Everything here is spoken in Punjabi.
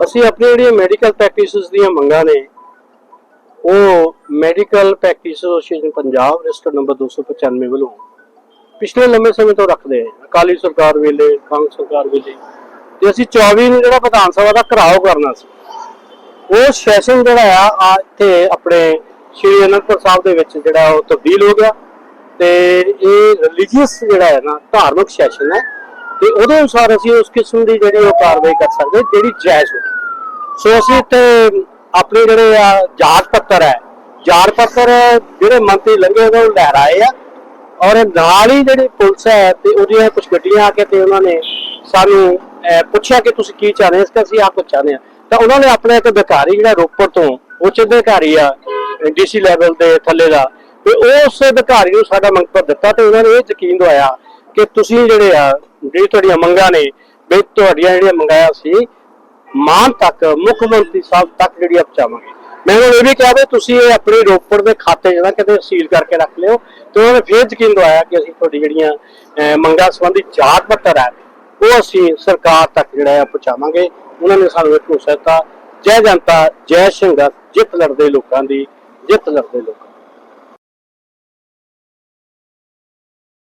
ਅਸੀਂ ਆਪਣੀ ਜਿਹੜੀਆਂ ਮੈਡੀਕਲ ਪ੍ਰੈਕਟਿਸਿਸ ਦੀਆਂ ਮੰਗਾਂ ਨੇ, ਉਹ medical practice association Punjab register number 295 ਵੱਲੋਂ ਪਿਛਲੇ ਲੰਮੇ ਸਮੇਂ ਤੋਂ ਰੱਖਦੇ ਆ। ਅਕਾਲੀ ਸਰਕਾਰ ਵੇਲੇ, ਕਾਂਗਰਸ ਸਰਕਾਰ ਵੇਲੇ। ਤੇ ਅਸੀਂ 24 ਨੂੰ ਜਿਹੜਾ ਵਿਧਾਨ ਸਭਾ ਦਾ ਘਰਾਓ ਕਰਨਾ ਸੀ, ਉਹ ਸੈਸ਼ਨ ਜਿਹੜਾ ਆ ਇੱਥੇ ਆਪਣੇ ਸ਼੍ਰੀ ਅਨੰਦਪੁਰ ਸਾਹਿਬ ਦੇ ਵਿੱਚ ਜਿਹੜਾ ਉਹ ਤਬਦੀਲ ਹੋ ਗਿਆ। ਤੇ ਇਹ ਰਿਲੀਜੀਅਸ ਜਿਹੜਾ ਹੈ ਨਾ, ਧਾਰਮਿਕ ਸੈਸ਼ਨ ਹੈ। ਤੇ ਉਹਦੇ ਅਨੁਸਾਰ ਅਸੀਂ ਉਸ ਕਿਸਮ ਦੀ ਜਿਹੜੀ ਉਹ ਕਾਰਵਾਈ ਕਰ ਸਕਦੇ, ਜਿਹੜੀ ਜਾਇਜ਼ ਹੋਵੇ। ਸੋ ਅਸੀਂ ਇੱਥੇ ਆਪਣੇ ਜਿਹੜੇ ਆ ਜਾਤ ਪੱਤਰ ਹੈ ਜਾਤ ਪੱਤਰ ਜਿਹੜੇ ਮੰਤਰੀ ਲੰਘੇ ਉਹਨਾਂ ਨੂੰ ਲਹਿਰਾਏ ਆ। ਔਰ ਨਾਲ ਹੀ ਜਿਹੜੀ ਪੁਲਿਸ ਹੈ ਤੇ ਉਹਦੀਆਂ ਕੁਝ ਗੱਡੀਆਂ ਆ ਕੇ ਤੇ ਉਹਨਾਂ ਨੇ ਸਾਨੂੰ ਪੁੱਛਿਆ ਕਿ ਤੁਸੀਂ ਕੀ ਚਾਹੁੰਦੇ ਹੋ? ਇਸ ਅਸੀਂ ਆਹ ਕੁਝ ਚਾਹੁੰਦੇ ਆ ਤਾਂ ਉਹਨਾਂ ਨੇ ਆਪਣਾ ਇੱਕ ਅਧਿਕਾਰੀ ਜਿਹੜਾ ਰੋਪੜ ਤੋਂ ਉੱਚ ਅਧਿਕਾਰੀ ਆ, ਡੀਸੀ ਲੈਵਲ ਦੇ ਥੱਲੇ ਦਾ, ਤੇ ਉਸ ਅਧਿਕਾਰੀ ਨੂੰ ਸਾਡਾ ਮੰਗ ਪੱਤਰ ਦਿੱਤਾ ਤੇ ਉਹਨਾਂ ਨੇ ਇਹ ਯਕੀਨ ਦਵਾਇਆ ਕਿ ਤੁਸੀਂ ਜਿਹੜੇ ਆ, ਜਿਹੜੀ ਤੁਹਾਡੀਆਂ ਮੰਗਾਂ ਨੇ, ਵੀ ਤੁਹਾਡੀਆਂ ਜਿਹੜੀਆਂ ਮੰਗਾਇਆ ਸੀ, ਮਾਨ ਤੱਕ, ਮੁੱਖ ਮੰਤਰੀ ਸਾਹਿਬ ਤੱਕ ਜਿਹੜੀ ਪਹੁੰਚਾਵਾਂਗੇ। ਮੈਂ ਉਹਨਾਂ ਇਹ ਵੀ ਕਿਹਾ ਵੀ ਤੁਸੀਂ ਇਹ ਆਪਣੇ ਰੋਪੜ ਦੇ ਖਾਤੇ ਜਿਹੜਾ ਕਿਤੇ ਸੀਲ ਕਰਕੇ ਰੱਖ ਲਿਓ, ਤੇ ਉਹਨਾਂ ਨੇ ਫੇਰ ਯਕੀਨ ਦਵਾਇਆ ਕਿ ਅਸੀਂ ਤੁਹਾਡੀ ਜਿਹੜੀਆਂ ਮੰਗਾਂ ਸੰਬੰਧੀ ਜਾਤ ਪੱਤਰ ਹੈ ਉਹ ਅਸੀਂ ਸਰਕਾਰ ਤੱਕ ਜਿਹੜਾ ਹੈ ਪਹੁੰਚਾਵਾਂਗੇ। ਉਹਨਾਂ ਨੇ ਸਾਨੂੰ ਇੱਕ ਭਰੋਸਾ ਦਿੱਤਾ ਜੈ ਜਨਤਾ, ਜੈ ਸੰਘਰਸ਼ ਜਿੱਤ ਲੜਦੇ ਲੋਕਾਂ ਦੀ, ਜਿੱਤ ਲੜਦੇ ਲੋਕਾਂ